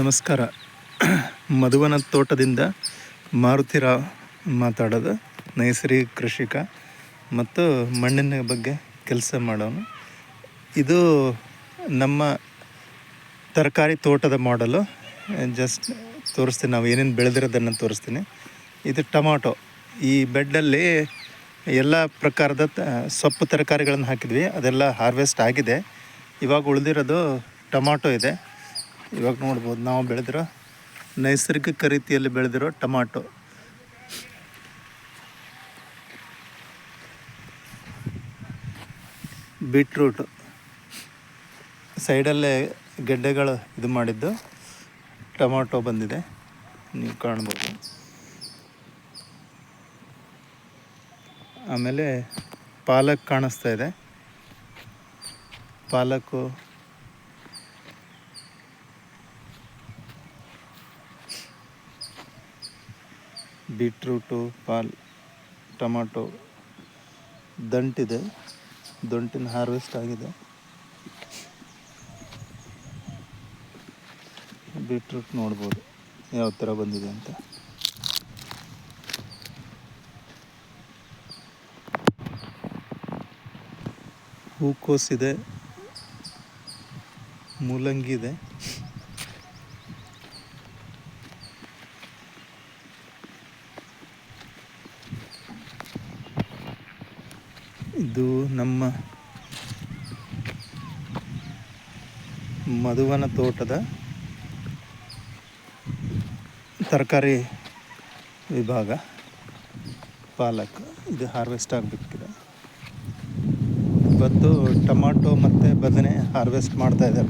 ನಮಸ್ಕಾರ. ಮಧುವನ ತೋಟದಿಂದ ಮಾರುತಿರಾವ್ ಮಾತಾಡೋದು. ನೈಸರ್ಗಿಕ ಕೃಷಿಕ ಮತ್ತು ಮಣ್ಣಿನ ಬಗ್ಗೆ ಕೆಲಸ ಮಾಡೋನು. ಇದು ನಮ್ಮ ತರಕಾರಿ ತೋಟದ ಮಾಡಲು, ಜಸ್ಟ್ ತೋರಿಸ್ತೀನಿ, ನಾವು ಏನೇನು ಬೆಳೆದಿರೋದನ್ನು ತೋರಿಸ್ತೀನಿ. ಇದು ಟೊಮಾಟೊ. ಈ ಬೆಡ್ಡಲ್ಲಿ ಎಲ್ಲ ಪ್ರಕಾರದ ಸೊಪ್ಪು ತರಕಾರಿಗಳನ್ನು ಹಾಕಿದ್ವಿ. ಅದೆಲ್ಲ ಹಾರ್ವೆಸ್ಟ್ ಆಗಿದೆ. ಇವಾಗ ಉಳಿದಿರೋದು ಟೊಮಾಟೊ ಇದೆ. ಇವಾಗ ನೋಡ್ಬೋದು ನಾವು ಬೆಳೆದಿರೋ ನೈಸರ್ಗಿಕ ರೀತಿಯಲ್ಲಿ ಬೆಳೆದಿರೋ ಟೊಮಾಟೊ. ಬೀಟ್ರೂಟು. ಸೈಡಲ್ಲೇ ಗೆಡ್ಡೆಗಳು ಇದು ಮಾಡಿದ್ದು. ಟೊಮಾಟೊ ಬಂದಿದೆ. ನೀವು ಕಾಣ್ಬೋದು. ಆಮೇಲೆ ಪಾಲಕ್ ಕಾಣಿಸ್ತಾ ಇದೆ. ಪಾಲಕ್ಕು ಬೀಟ್ರೂಟು, ಪಾಲ್, ಟೊಮಾಟೊ, ದಂಟಿದೆ. ದಂಟಿನ ಹಾರ್ವೆಸ್ಟ್ ಆಗಿದೆ. ಬೀಟ್ರೂಟ್ ನೋಡ್ಬೋದು ಯಾವ ಥರ ಬಂದಿದೆ ಅಂತ. ಹೂಕೋಸಿದೆ ಮೂಲಂಗಿ ಇದೆ ಇದು ನಮ್ಮ ಮಧುವನ ತೋಟದ ತರಕಾರಿ ವಿಭಾಗ. ಪಾಲಕ್ ಇದು ಹಾರ್ವೆಸ್ಟ್ ಆಗಬೇಕಿದೆ ಇವತ್ತು ಟೊಮಾಟೊ ಮತ್ತು ಬದನೆ ಹಾರ್ವೆಸ್ಟ್ ಮಾಡ್ತಾ ಇದ್ದಾರೆ.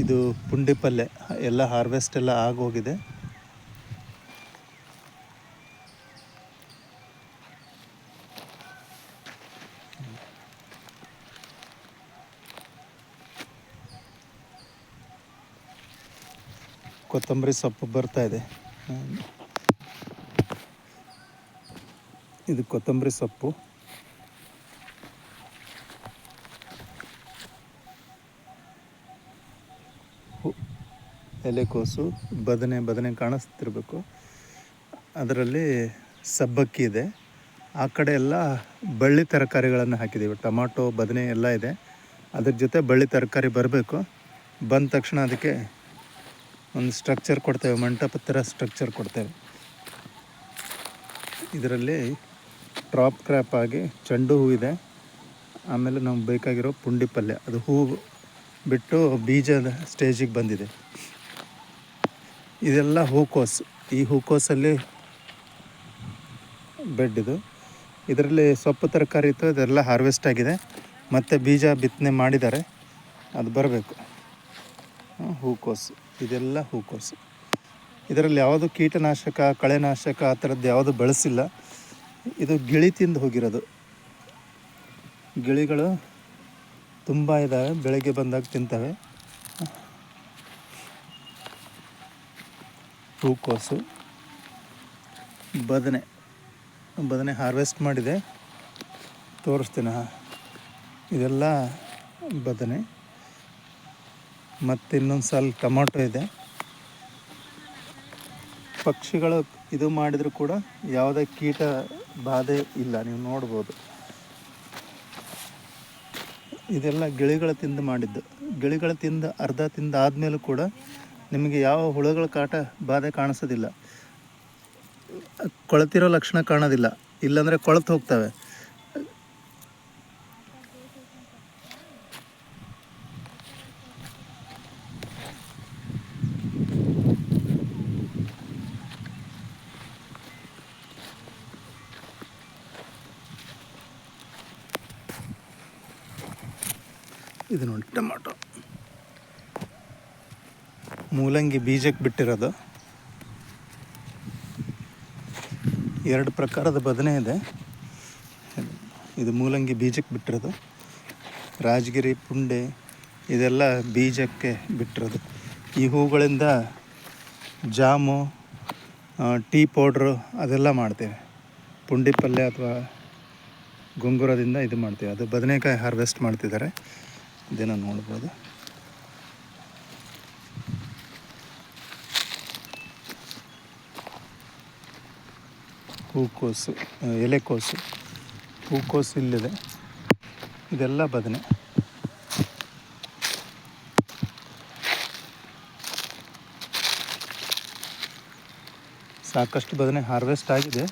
ಇದು- ಪುಂಡಿ ಪಲ್ಯ. ಎಲ್ಲ ಹಾರ್ವೆಸ್ಟ್ ಎಲ್ಲ ಆಗೋಗಿದೆ. ಕೊತ್ತಂಬರಿ ಸೊಪ್ಪು ಬರ್ತಾ ಇದೆ. ಇದು ಕೊತ್ತಂಬರಿ ಸೊಪ್ಪು. ಎಲೆಕೋಸು ಬದನೆ ಬದನೆ ಕಾಣಿಸ್ತಿರ್ಬೇಕು. ಅದರಲ್ಲಿ ಸಬ್ಬಕ್ಕಿ ಇದೆ. ಆ ಕಡೆ ಎಲ್ಲ ಬಳ್ಳಿ ತರಕಾರಿಗಳನ್ನು ಹಾಕಿದ್ದೀವಿ. ಟೊಮಾಟೊ, ಬದನೆ ಎಲ್ಲ ಇದೆ. ಅದ್ರ ಜೊತೆ ಬಳ್ಳಿ ತರಕಾರಿ ಬರಬೇಕು. ಬಂದ ತಕ್ಷಣ ಅದಕ್ಕೆ ಒಂದು ಸ್ಟ್ರಕ್ಚರ್ ಕೊಡ್ತೇವೆ ಮಂಟಪ ಥರ ಸ್ಟ್ರಕ್ಚರ್ ಕೊಡ್ತೇವೆ. ಇದರಲ್ಲಿ ಟ್ರಾಪ್ ಕ್ರಾಪ್ ಆಗಿ ಚೆಂಡು ಹೂ ಇದೆ. ಆಮೇಲೆ ನಮ್ಗೆ ಬೇಕಾಗಿರೋ ಪುಂಡಿ ಪಲ್ಯ, ಅದು ಹೂ ಬಿಟ್ಟು ಬೀಜದ ಸ್ಟೇಜಿಗೆ ಬಂದಿದೆ. ಇದೆಲ್ಲ ಹೂಕೋಸು, ಈ ಹೂಕೋಸಲ್ಲಿ ಬೆಡ್ ಇದು. ಇದರಲ್ಲಿ ಸೊಪ್ಪು ತರಕಾರಿ ಇತ್ತು, ಅದೆಲ್ಲ ಹಾರ್ವೆಸ್ಟ್ ಆಗಿದೆ. ಮತ್ತು ಬೀಜ ಬಿತ್ತನೆ ಮಾಡಿದ್ದಾರೆ. ಅದು ಬರಬೇಕು. ಹೂಕೋಸು. ಇದೆಲ್ಲ ಹೂಕೋಸು. ಇದರಲ್ಲಿ ಯಾವುದು ಕೀಟನಾಶಕ, ಕಳೆನಾಶಕ ಆ ಥರದ್ದು ಯಾವುದು ಬಳಸಿಲ್ಲ. ಇದು ಗಿಳಿ ತಿಂದು ಹೋಗಿರೋದು. ಗಿಳಿಗಳು ತುಂಬ ಇದ್ದಾವೆ ಬೆಳಗ್ಗೆ ಬಂದಾಗ ತಿಂತವೆ. ಹೂಕೋಸು. ಬದನೆ. ಬದನೆ ಹಾರ್ವೆಸ್ಟ್ ಮಾಡಿದೆ. ತೋರಿಸ್ತೀನಿ. ಇದೆಲ್ಲ ಬದನೆ. ಮತ್ತು ಇನ್ನೊಂದು ಸಲ ಟೊಮಾಟೊ ಇದೆ. ಪಕ್ಷಿಗಳು ಇದು ಮಾಡಿದರೂ ಕೂಡ ಯಾವುದೇ ಕೀಟ ಬಾಧೆ ಇಲ್ಲ, ನೀವು ನೋಡ್ಬೋದು. ಇದೆಲ್ಲ ಗಿಳಿಗಳ ತಿಂದು ಮಾಡಿದ್ದು. ಗಿಳಿಗಳ ತಿಂದು ಅರ್ಧ ತಿಂದು ಆದಮೇಲೂ ಕೂಡ ನಿಮಗೆ ಯಾವ ಹುಳುಗಳ ಕಾಟ ಬಾಧೆ ಕಾಣಿಸೋದಿಲ್ಲ. ಕೊಳತಿರೋ ಲಕ್ಷಣ ಕಾಣೋದಿಲ್ಲ. ಇಲ್ಲಾಂದರೆ ಕೊಳತು ಹೋಗ್ತವೆ. ಇದು ನೋಡಿ. ಟೊಮಾಟೊ ಮೂಲಂಗಿ ಬೀಜಕ್ಕೆ ಬಿಟ್ಟಿರೋದು. ಎರಡು ಪ್ರಕಾರದ ಬದನೆ ಇದೆ. ಇದು ಮೂಲಂಗಿ ಬೀಜಕ್ಕೆ ಬಿಟ್ಟಿರೋದು. ರಾಜಗಿರಿ, ಪುಂಡೆ, ಇದೆಲ್ಲ ಬೀಜಕ್ಕೆ ಬಿಟ್ಟಿರೋದು. ಈ ಹೂಗಳಿಂದ ಜಾಮು ಟೀ ಪೌಡ್ರು ಅದೆಲ್ಲ ಮಾಡ್ತೇವೆ. ಪುಂಡಿ ಪಲ್ಯ ಅಥವಾ ಗುಂಗುರದಿಂದ ಇದು ಮಾಡ್ತೀವಿ. ಅದು ಬದನೆಕಾಯಿ ಹಾರ್ವೆಸ್ಟ್ ಮಾಡ್ತಿದ್ದಾರೆ. ಇದೇನೋ ನೋಡ್ಬೋದು. ಹೂಕೋಸು ಎಲೆಕೋಸು. ಹೂಕೋಸು ಇಲ್ಲಿದೆ. ಇದೆಲ್ಲ ಬದನೆ. ಸಾಕಷ್ಟು ಬದನೆ ಹಾರ್ವೆಸ್ಟ್ ಆಗಿದೆ.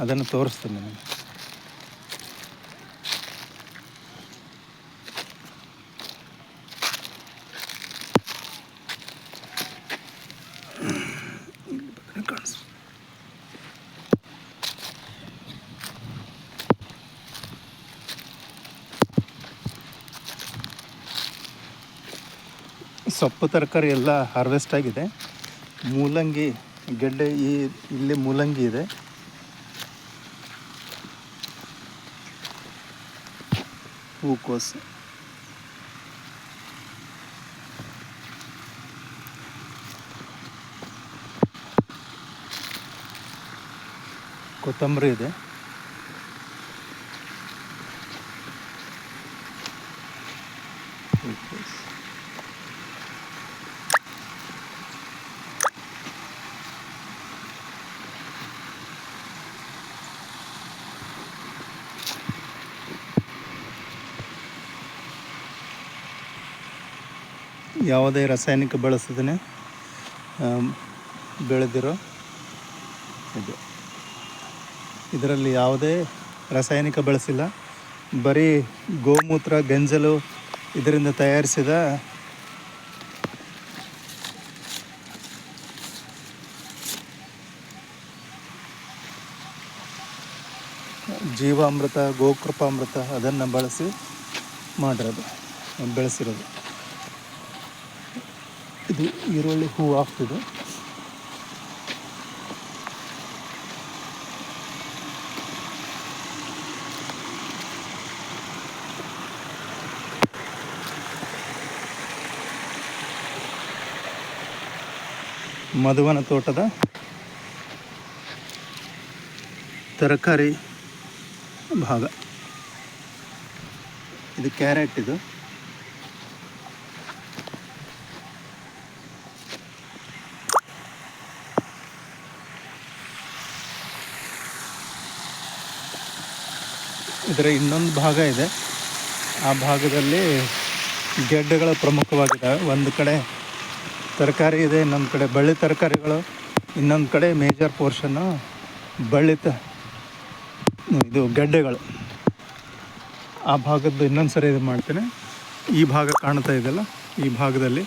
ಅದನ್ನು ತೋರಿಸ್ತೀನಿ ನಿಮಗೆ. ಸೊಪ್ಪು ತರಕಾರಿ ಎಲ್ಲ ಹಾರ್ವೆಸ್ಟ್ ಆಗಿದೆ. ಮೂಲಂಗಿ ಗೆಡ್ಡೆ ಈ ಇಲ್ಲಿ ಮೂಲಂಗಿ ಇದೆ. ಹೂಕೋಸು. ಕೊತ್ತಂಬರಿ ಇದೆ ಹೂಕೋಸು ಯಾವುದೇ ರಾಸಾಯನಿಕ ಬಳಸದೇ ಬೆಳೆದಿರೋ ಇದು. ಇದರಲ್ಲಿ ಯಾವುದೇ ರಾಸಾಯನಿಕ ಬಳಸಿಲ್ಲ. ಬರೀ ಗೋಮೂತ್ರ, ಗಂಜಲು ಇದರಿಂದ ತಯಾರಿಸಿದ ಜೀವಾಮೃತ, ಗೋಕೃಪಾಮೃತ ಅದನ್ನು ಬಳಸಿ ಮಾಡಿರೋದು, ಬೆಳೆಸಿರೋದು. ಇದು ಈರುಳ್ಳಿ ಹೂ ಆಗ್ತಿದೆ. ಮಧುವನ ತೋಟದ ತರಕಾರಿ ಭಾಗ. ಇದು ಕ್ಯಾರೆಟ್ ಇದು. ಇದರ ಇನ್ನೊಂದು ಭಾಗ ಇದೆ. ಆ ಭಾಗದಲ್ಲಿ ಗೆಡ್ಡೆಗಳು ಪ್ರಮುಖವಾಗಿದ್ದಾವೆ. ಒಂದು ಕಡೆ ತರಕಾರಿ ಇದೆ, ಇನ್ನೊಂದು ಕಡೆ ಬಳ್ಳಿ ತರಕಾರಿಗಳು, ಇನ್ನೊಂದು ಕಡೆ ಮೇಜರ್ ಪೋರ್ಷನ್ನು ಬಳ್ಳಿ ತ ಇದು ಗೆಡ್ಡೆಗಳು. ಆ ಭಾಗದ್ದು ಇನ್ನೊಂದು ಸರಿ ಇದು ಮಾಡ್ತೇನೆ. ಈ ಭಾಗ ಕಾಣ್ತಾ ಇದೆಯಲ್ಲ, ಈ ಭಾಗದಲ್ಲಿ